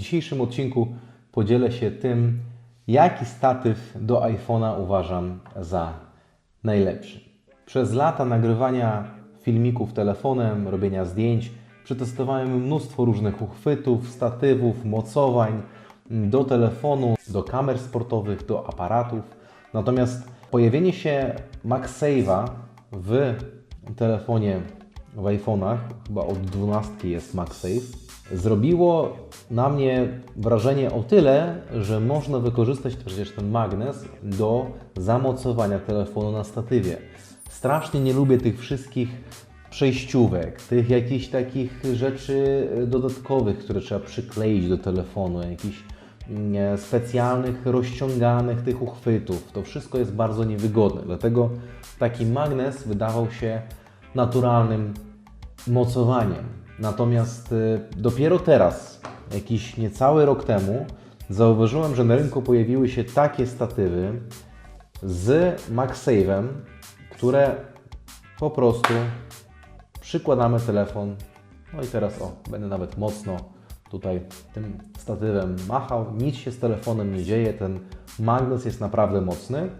dzisiejszym odcinku podzielę się tym, jaki statyw do iPhone'a uważam za najlepszy. Przez lata nagrywania filmików telefonem, robienia zdjęć, przetestowałem mnóstwo różnych uchwytów, statywów, mocowań do telefonu, do kamer sportowych, do aparatów. Natomiast pojawienie się MagSave'a w telefonie w iPhone'ach, chyba od 12 jest MagSafe, zrobiło na mnie wrażenie o tyle, że można wykorzystać przecież ten magnes do zamocowania telefonu na statywie. Strasznie nie lubię tych wszystkich przejściówek, tych jakichś takich rzeczy dodatkowych, które trzeba przykleić do telefonu, jakichś mm, specjalnych, rozciąganych tych uchwytów. To wszystko jest bardzo niewygodne, dlatego taki magnes wydawał się naturalnym mocowaniem. Natomiast y, dopiero teraz, jakiś niecały rok temu, zauważyłem, że na rynku pojawiły się takie statywy z MagSave'em, które po prostu przykładamy telefon. No i teraz o, będę nawet mocno tutaj tym statywem machał. Nic się z telefonem nie dzieje, ten magnes jest naprawdę mocny.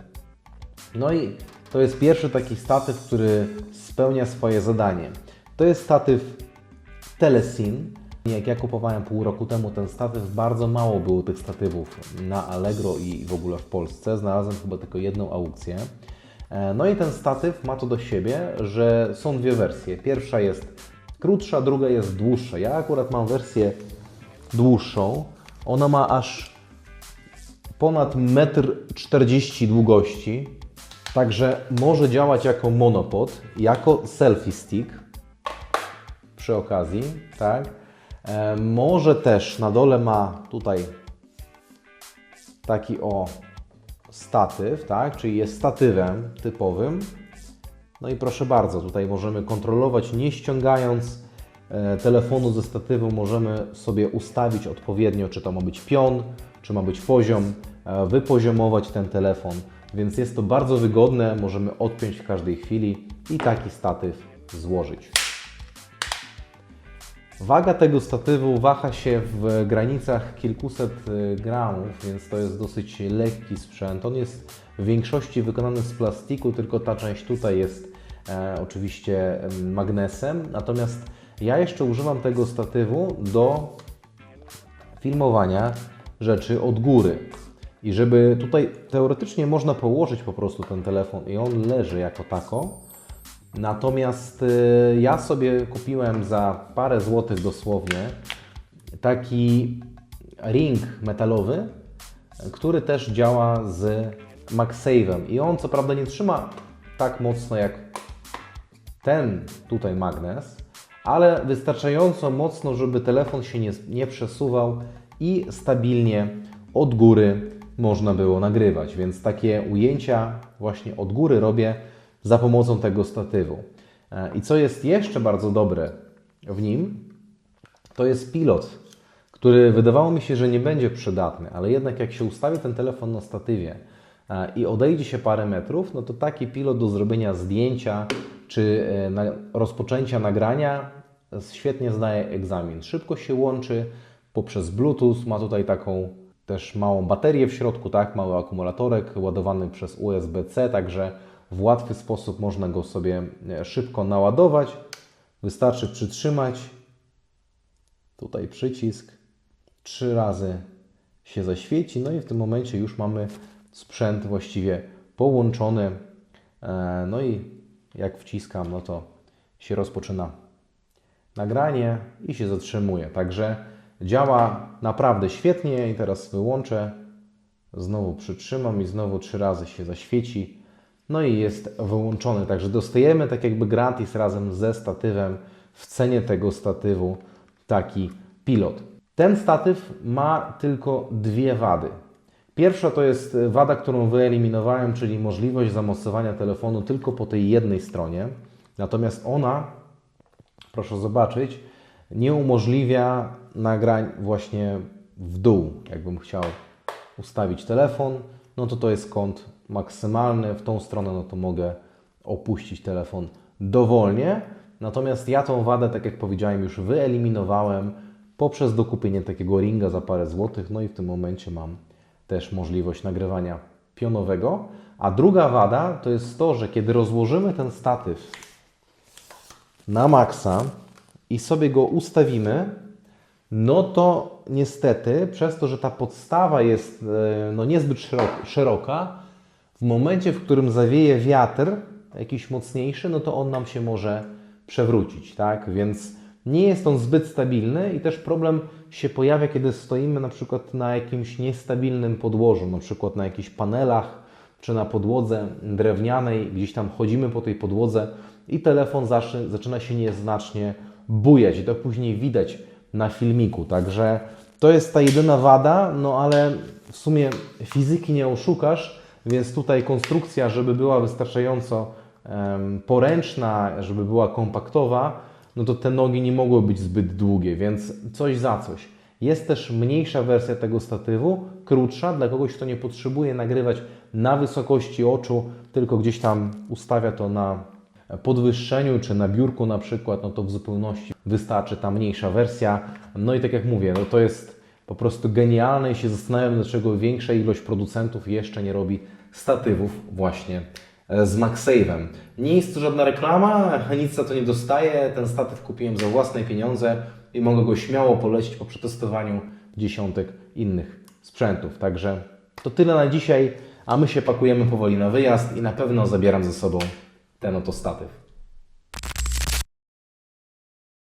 No i to jest pierwszy taki statyw, który spełnia swoje zadanie. To jest statyw Telesin. Jak ja kupowałem pół roku temu ten statyw, bardzo mało było tych statywów na Allegro i w ogóle w Polsce. Znalazłem chyba tylko jedną aukcję. E, No i ten statyw ma to do siebie, że są dwie wersje. Pierwsza jest krótsza, druga jest dłuższa. Ja akurat mam wersję dłuższą. Ona ma aż ponad 1,40 m długości, także może działać jako monopod, jako selfie stick przy okazji, tak? E, może też na dole ma tutaj taki o statyw, tak? Czyli jest statywem typowym. No i proszę bardzo, tutaj możemy kontrolować, nie ściągając e, telefonu ze statywu, możemy sobie ustawić odpowiednio, czy to ma być pion, czy ma być poziom, e, wypoziomować ten telefon. Więc jest to bardzo wygodne, możemy odpiąć w każdej chwili i taki statyw złożyć. Waga tego statywu waha się w granicach kilkuset y, gramów, więc to jest dosyć lekki sprzęt. On jest w większości wykonany z plastiku, tylko ta część tutaj jest e, oczywiście em, magnesem. Natomiast ja jeszcze używam tego statywu do filmowania rzeczy od góry. I żeby tutaj teoretycznie można położyć po prostu ten telefon i on leży jako tako, Natomiast y, ja sobie kupiłem za parę złotych dosłownie taki ring metalowy, który też działa z MagSave'em. I on co prawda nie trzyma tak mocno jak ten tutaj magnes, ale wystarczająco mocno, żeby telefon się nie, nie przesuwał i stabilnie od góry można było nagrywać. Więc takie ujęcia właśnie od góry robię za pomocą tego statywu. E, I co jest jeszcze bardzo dobre w nim, to jest pilot, który wydawało mi się, że nie będzie przydatny, ale jednak jak się ustawi ten telefon na statywie e, i odejdzie się parę metrów, no to taki pilot do zrobienia zdjęcia czy e, rozpoczęcia nagrania świetnie zdaje egzamin. Szybko się łączy poprzez Bluetooth, ma tutaj taką też małą baterię w środku, tak, mały akumulatorek ładowany przez USB-C, także w łatwy sposób można go sobie e, szybko naładować. Wystarczy przytrzymać tutaj przycisk, trzy razy się zaświeci, no i w tym momencie już mamy sprzęt właściwie połączony. E, no i jak wciskam, no to się rozpoczyna nagranie i się zatrzymuje. Także działa naprawdę świetnie i teraz wyłączę, znowu przytrzymam i znowu trzy razy się zaświeci. No i jest wyłączony, także dostajemy tak jakby gratis razem ze statywem w cenie tego statywu taki pilot. Ten statyw ma tylko dwie wady. Pierwsza to jest wada, którą wyeliminowałem, czyli możliwość zamocowania telefonu tylko po tej jednej stronie. Natomiast ona, proszę zobaczyć, nie umożliwia nagrań właśnie w dół. Jakbym chciał ustawić telefon, no to to jest kąt maksymalny, w tą stronę no to mogę opuścić telefon dowolnie. Natomiast ja tą wadę, tak jak powiedziałem, już wyeliminowałem poprzez dokupienie takiego ringa za parę złotych. No i w tym momencie mam też możliwość nagrywania pionowego. A druga wada to jest to, że kiedy rozłożymy ten statyw na maksa i sobie go ustawimy, no to niestety przez to, że ta podstawa jest e, no, niezbyt szerok- szeroka, w momencie, w którym zawieje wiatr jakiś mocniejszy, no to on nam się może przewrócić, tak? Więc nie jest on zbyt stabilny i też problem się pojawia, kiedy stoimy na przykład na jakimś niestabilnym podłożu, na przykład na jakichś panelach czy na podłodze drewnianej, gdzieś tam chodzimy po tej podłodze i telefon zaczy, zaczyna się nieznacznie bujać i to później widać na filmiku, także to jest ta jedyna wada, no ale w sumie fizyki nie oszukasz, więc tutaj konstrukcja, żeby była wystarczająco poręczna, żeby była kompaktowa, no to te nogi nie mogły być zbyt długie, więc coś za coś. Jest też mniejsza wersja tego statywu, krótsza, dla kogoś, kto nie potrzebuje nagrywać na wysokości oczu, tylko gdzieś tam ustawia to na podwyższeniu czy na biurku na przykład, no to w zupełności wystarczy ta mniejsza wersja. No i tak jak mówię, no to jest po prostu genialne i się zastanawiam, dlaczego większa ilość producentów jeszcze nie robi statywów właśnie e, z MagSave'em. Nie jest to żadna reklama, nic za to nie dostaję. Ten statyw kupiłem za własne pieniądze i mogę go śmiało polecić po przetestowaniu dziesiątek innych sprzętów. Także to tyle na dzisiaj, a my się pakujemy powoli na wyjazd i na pewno zabieram ze sobą ten oto statyw.